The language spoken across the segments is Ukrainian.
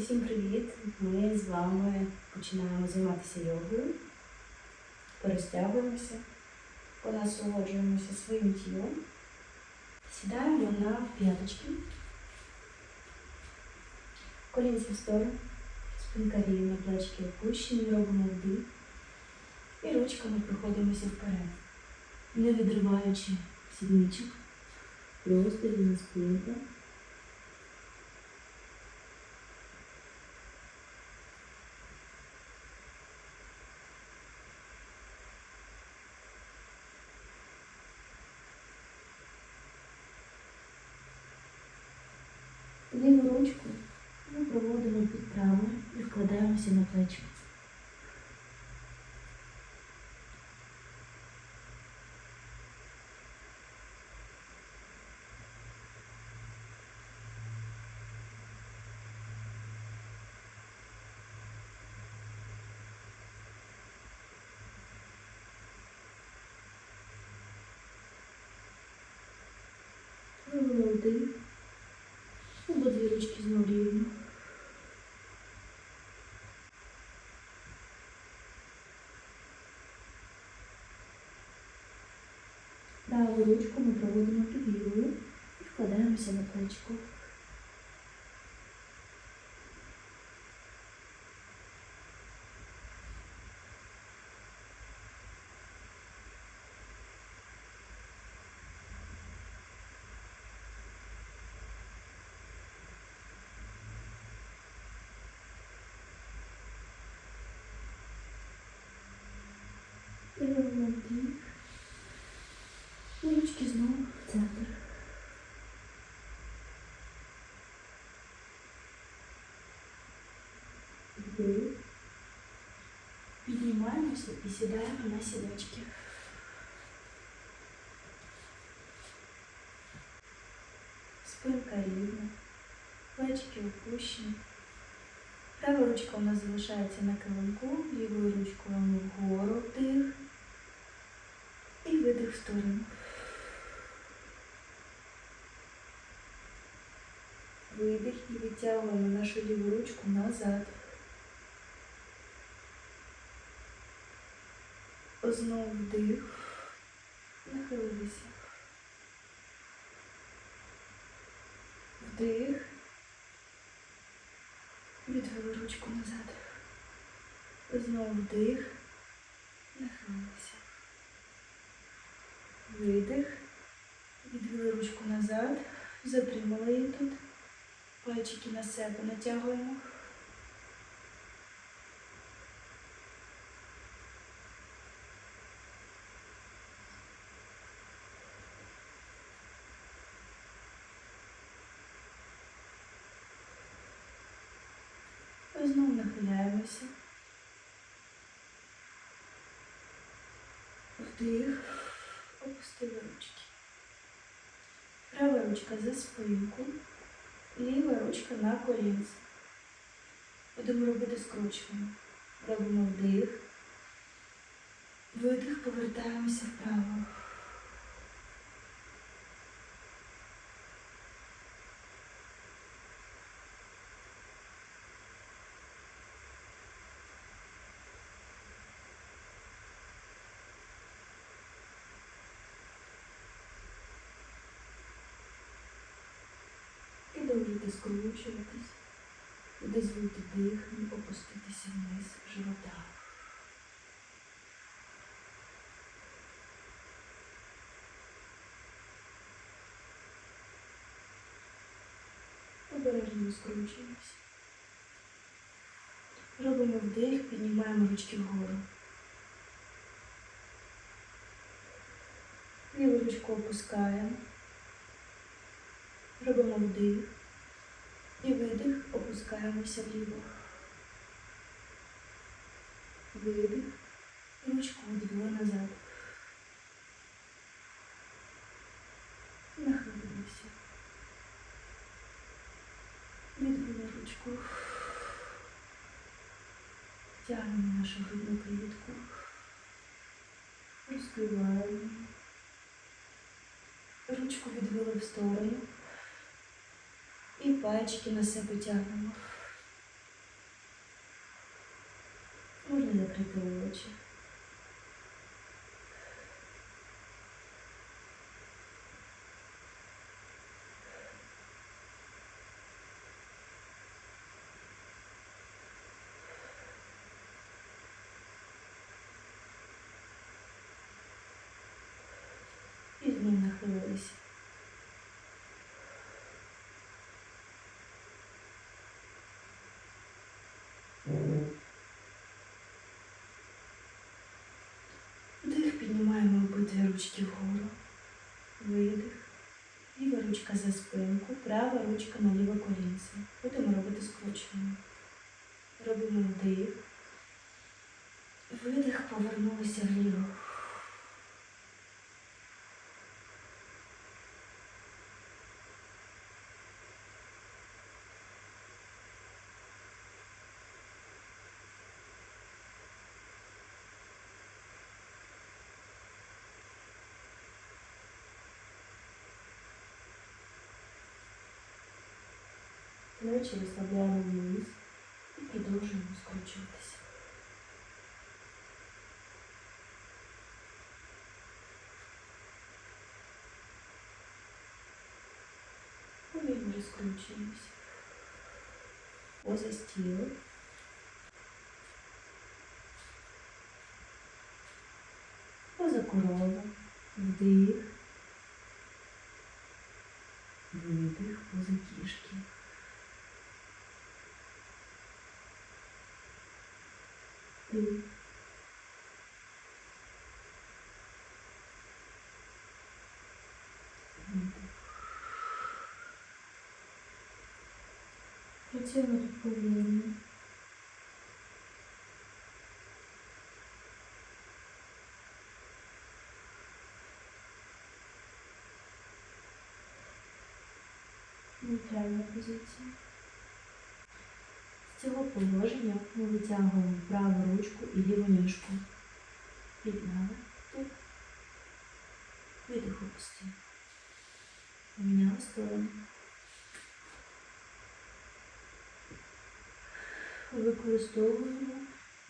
Усім привіт! Ми з вами починаємо займатися йогою, порозтягуємося, понасолоджуємося своїм тілом, сідаємо на п'яточки, колінці в сторону, спинка рівна, плечки опущені, робимо вдих. І ручками проходимося вперед, не відриваючи сідничок, просто рівна спинка. Ліву ручку ми проводимо під правою і вкладаємося на плечі. Вдих. Обидві ручки знов рівно. Праву ручку ми проводимо під лівою і вкладаємося на плечко. І робимо вдих. І ручки знову в центр. Вдих. Піднімаємося і сідаємо на сідочки. Спинка рівна, плечики опущені. Права ручка у нас залишається на килимку, лівою ручкою ми вгору вдих і видих в сторону. Видих і витягуємо нашу ліву ручку назад. Знову вдих. Нахилилися. Вдих. Відвели ручку назад. Знову вдих. Нахилилися. Видих. Відвели ручку назад. Затримали її тут. Пальчики на себе натягуємо. Знову нахиляємося. Вдих. Опустили ручки. Права ручка за спинку, ліва ручка на колінці. Будемо робити скручування. Робимо вдих. Видих, повертаємося вправо. Скручуватись, дозвольте диханню опуститися вниз живота. Обережно скручуємося. Робимо вдих, піднімаємо ручки вгору. Ліву ручку опускаємо. Робимо вдих. І видих, опускаємося вліво. Видих. Ручку відвели назад. Нахилилися. Відвели ручку. Тягнемо нашу грудну клітку. Розкриваємо. Ручку відвели в сторону пальчики на себе тягнемо. Можна закрити очі. Ручки вгору. Видих. Ліва ручка за спинку, права ручка на ліве колінце. Будемо робити скручування. Робимо вдих. Видих, повернулися вліво. Плечі розслабляємо вниз і продовжуємо скручуватися. Повільно розкручуємося. Поза стіл. Поза корова. Вдих. Працюємо тут повільно. Нейтральна позиція. З цього положення ми витягуємо праву ручку і ліву ніжку. Підняли. тут. Видих опустили. Поміняли сторону. Використовуємо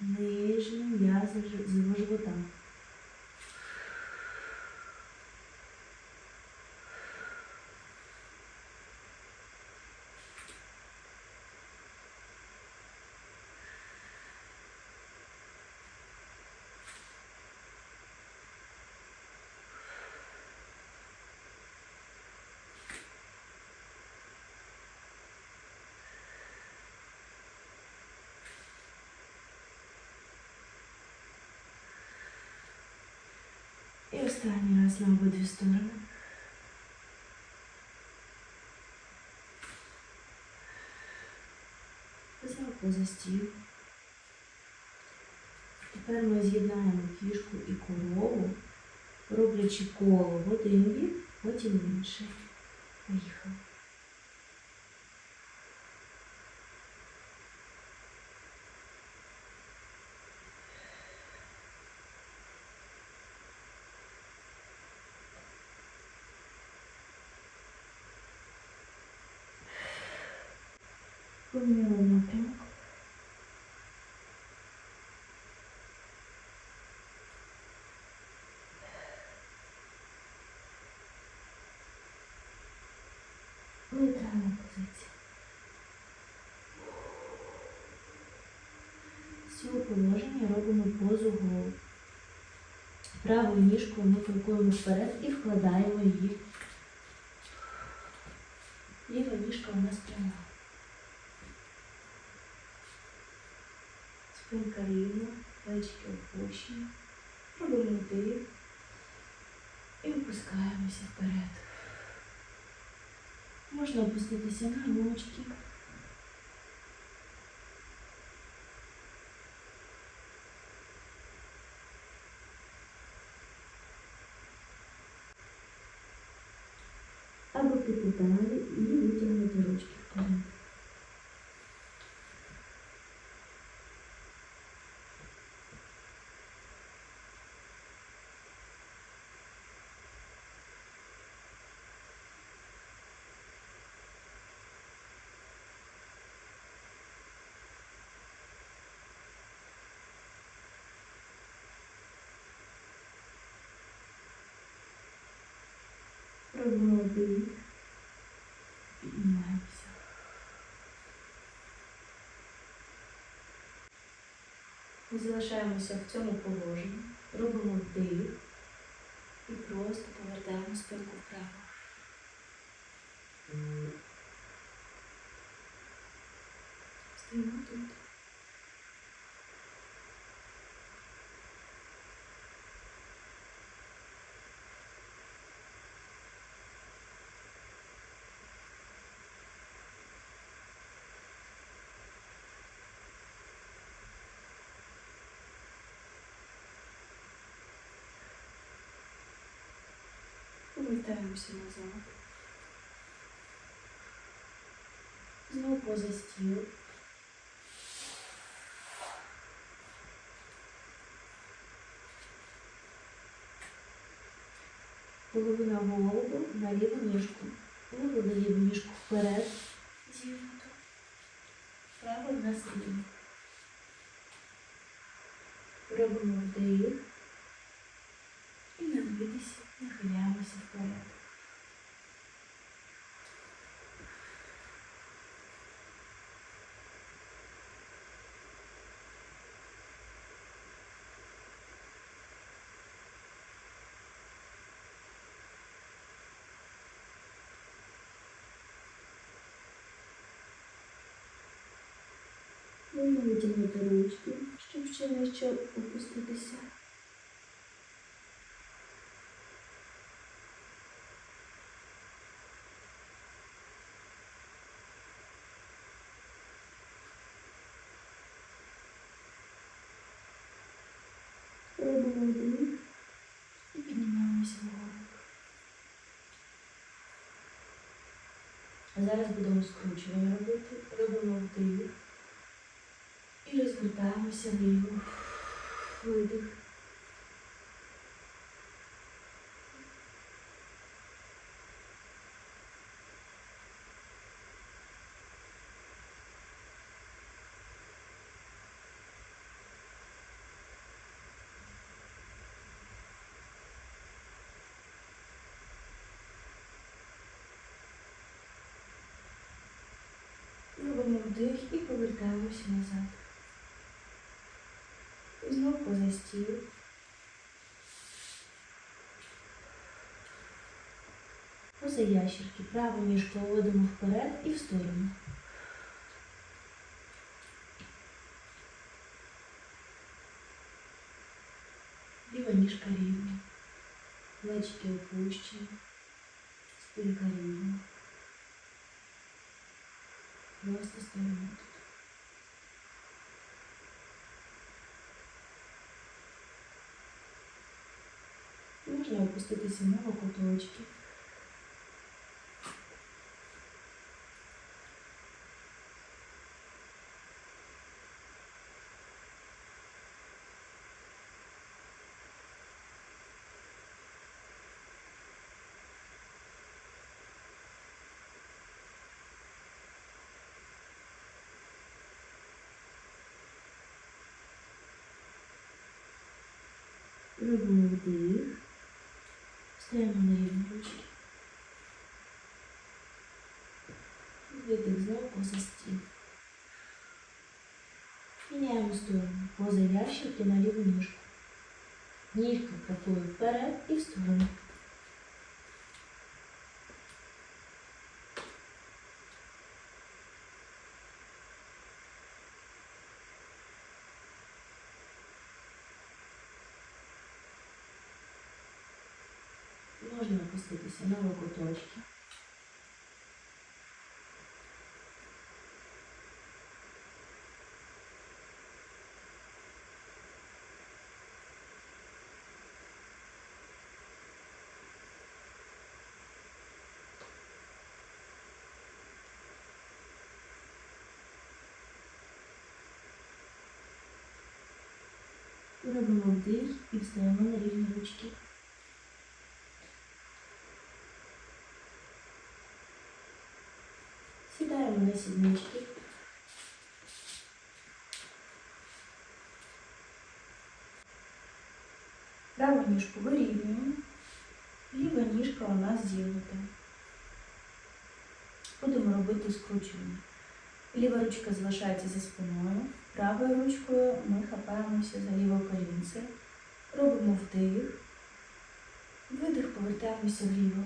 нижні м'язи жи- живота. І останній раз на обидві сторони. Знову поза стіл. Тепер ми з'єднаємо кішку і корову, роблячи коло в один бік, потім інший. Поїхали. Поміняли напрямок. Нейтральна позиція. З положення робимо позу голову. Правою ніжкою ми крокуємо вперед і вкладаємо її. Ліва ніжка у нас пряма. плечики опущені. Робимо вдих і опускаємося вперед. Можна опуститися на ручки. Або піти далі і Вдих. Піднімаємося. Залишаємося в цьому положенні, робимо вдих і просто повертаємо спинку вправо. Стоїмо тут. Повертаємося назад. Знову поза стіл. Половина голову на ліву ніжку. Вивели ліву ніжку вперед. Зігнуто. Право на рівно. Робимо вдих. І на видисі нахиляємося вперед. Витягнути ручки, щоб ще нижче опуститися. Робимо вдих і піднімаємося вгору. А зараз будемо скручування робити. Робимо вдих і розвертаємося його Видих. і повертаємося назад. І знову поза стіл. Поза ящерки. Праву ніжку вводимо вперед і в сторону. Ліва ніжка рівна. Плечики опущені. Спинка рівна. Просто стоїмо Можна опуститися на локоточки. Робимо вдих. Стаємо на рівні ручки. Видих знову поза стіл. Міняємо сторону. Поза ящики на ліву ніжку. Ніжка крокує вперед і в сторону. Можна опуститися на. Робимо вдих і встаємо на рівні ручки. На сіднички. Праву ніжку вирівнюємо, ліва ніжка у нас зігнута. Будемо робити скручування. Ліва ручка залишається за спиною. Правою ручкою ми хапаємося за ліве колінце. Робимо вдих. Видих, повертаємося вліво.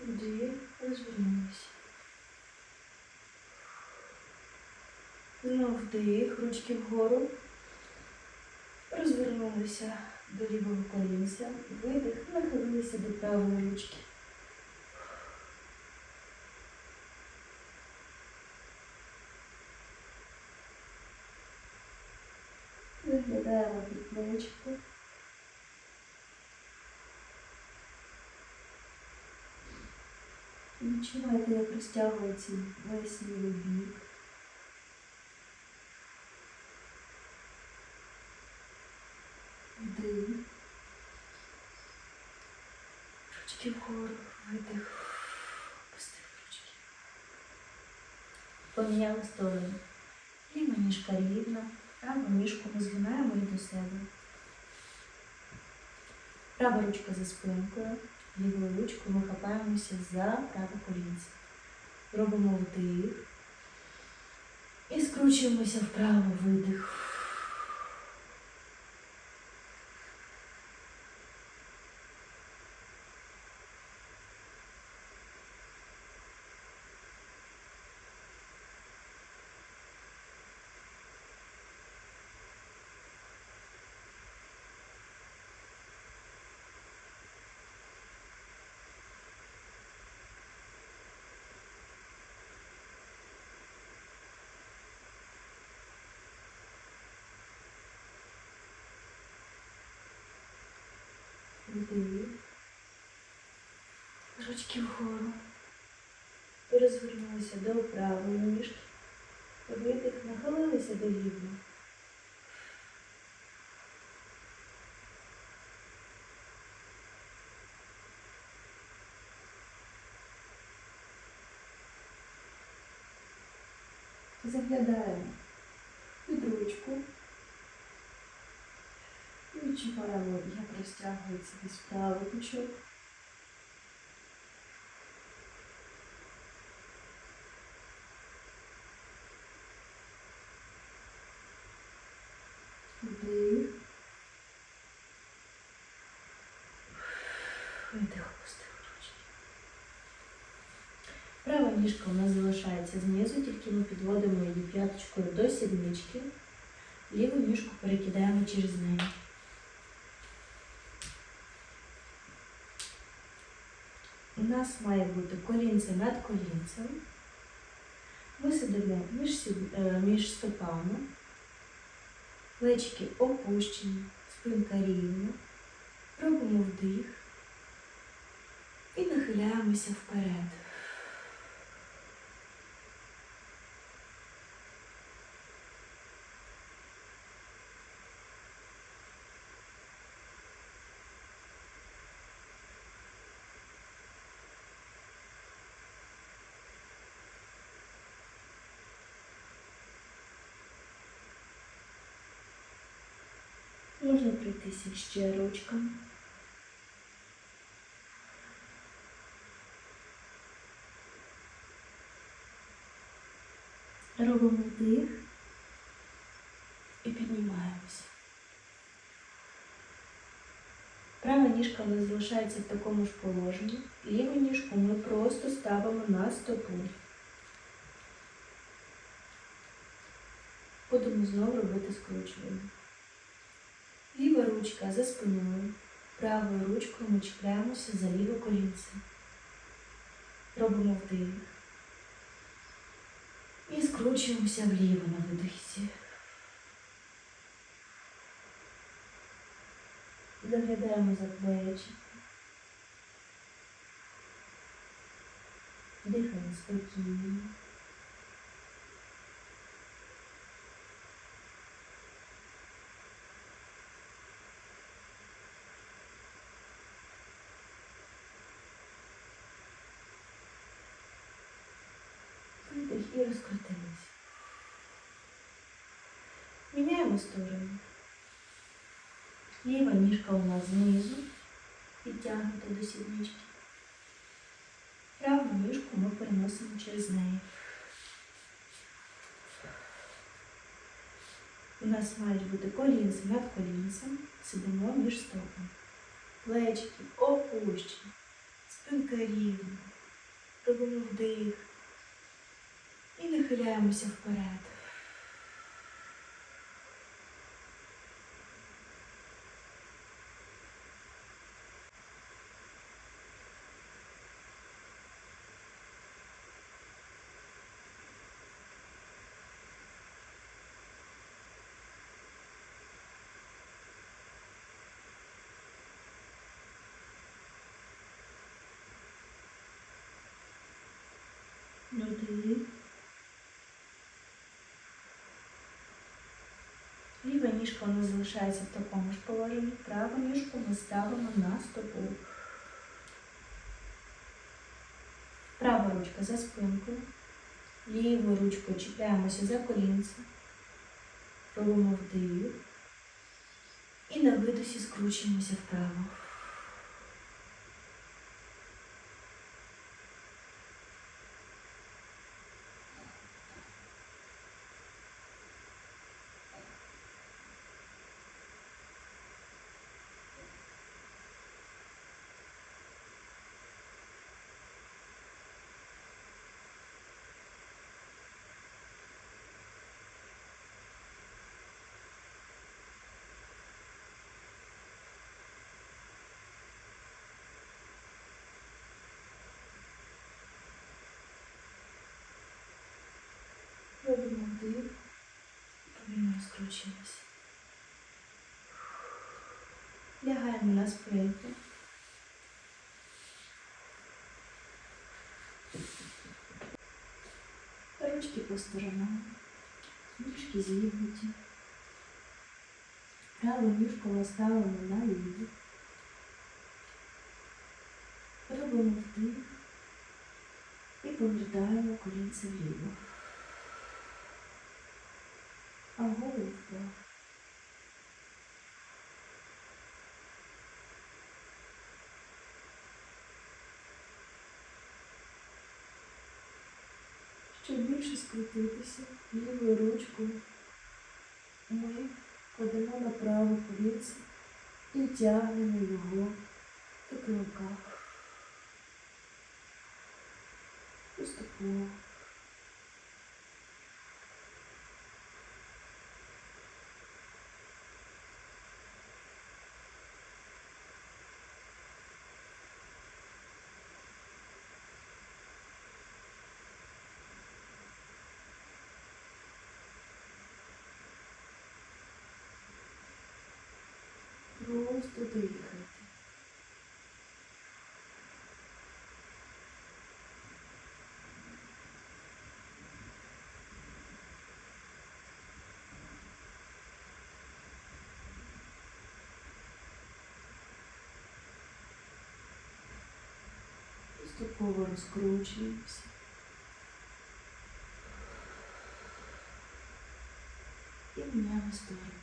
Вдих, розвернулися. Знов вдих, ручки вгору. Розвернулися до лівого колінця. Видих, нахилилися до правої ручки. Виглядаємо під плечко. Відчувайте, як розтягується весь лівий бік. Вдих. Ручки вгору, видих. Пустив ручки. Поміняли сторону. Ліва ніжка рівна, праву ніжку ми згинаємо і до себе. Права ручка за спинкою. Лівою ручкою ми хапаємося за праве колінце. Робимо вдих. І скручуємося вправо видих. Вдих. Ручки вгору. Розвернулися до правої ніжки. Видих, нахилилися до лівої. Заглядаємо під ручку. Відчуваємо, як розтягується весь правий пучок. Вдих. Видих, опустив ручки. Права ніжка у нас залишається знизу, тільки ми підводимо її п'яточкою до сіднички. Ліву ніжку перекидаємо через неї. У нас має бути колінце над колінцем. Ми сидимо між, е, між стопами, плечики опущені, спинка рівна. Робимо вдих і нахиляємося вперед. Можна пройтися ще ручками. Робимо вдих і піднімаємося. Права ніжка у нас залишається в такому ж положенні. Ліву ніжку ми просто ставимо на стопу. Будемо знову робити скручування. Ручка за спиною. Правою ручкою ми чіпляємося за ліве колінце. Робимо вдих. І скручуємося вліво на видихі. Доглядаємо за плечі. Дихаємо спокійно. Видих і розкрутилися. Міняємо сторону. Ліва ніжка у нас знизу, підтягнута до сіднички. Праву ніжку ми переносимо через неї. У нас мають бути колінці над колінцем, сидимо між стопами. Плечики опущені, спинка рівна. Робимо вдих нахиляємося вперед. Вдих. Ліва ніжка нас залишається в такому ж положенні. Праву ніжку ми ставимо на стопу. Права ручка за спинкою. Лівою ручкою чіпляємося за колінце. Робимо вдих. І на видосі скручуємося вправо. Робимо вдих. Повільно. Лягаємо на спинку. Ручки по сторонам. Ніжки зігнуті. Праву ніжку ми ставимо на ліву. Робимо вдих і повертаємо колінце вліво. А вправо. Щоб більше скрутитися лівою ручкою, ми кладемо на праве колінце і тягнемо його до килка. Поступово. Поступово розкручуємося. І міняємо сторону.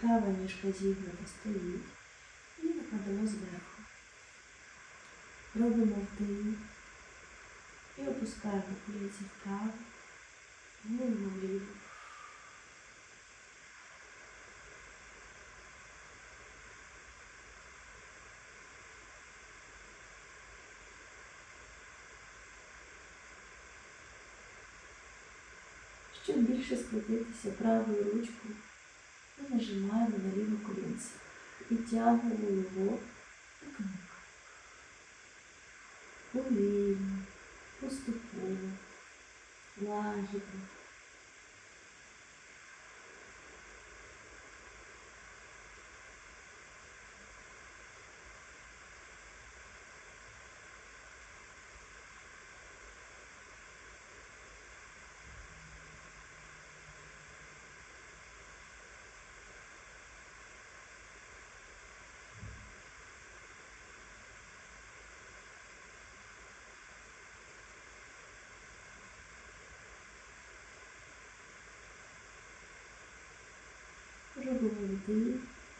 Права ніжка зігнута стоїть і накладемо зверху. Робимо вдих і опускаємо колінці вправо, голову вліво. Більше скрутитися правою ручкою, ми нажимаємо на ліву колінце і тягнемо його кнопка. Повільно, поступово, лагідно.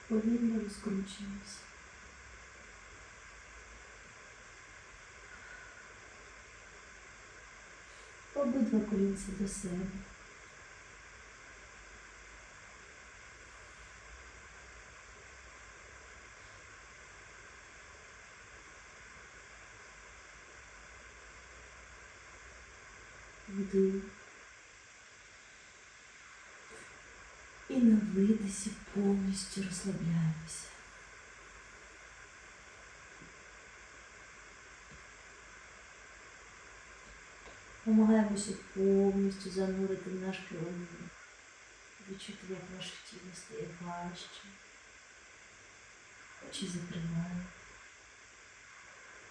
Повільно розкручуємося. Обидва колінці до себе. Вдих. На видисі повністю розслабляємося. Намагаємося повністю занурити наш килимок. Відчути, як наше тіло стає важче. Очі закриваємо.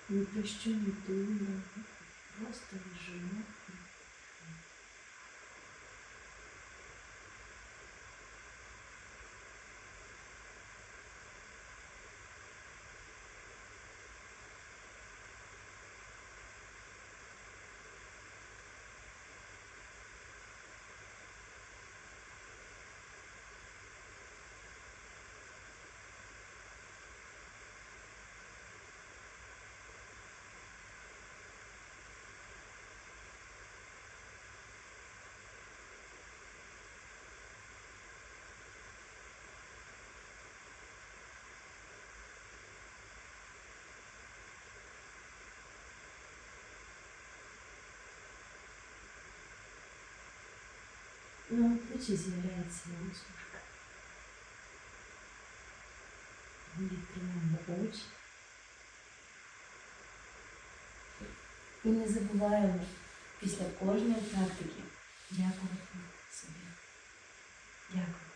Ні про що не думаємо. Просто лежимо. На ключи з'являється усмішка. Ми відкриваємо очі. І не забуваємо після кожної практики дякувати собі. Дякую.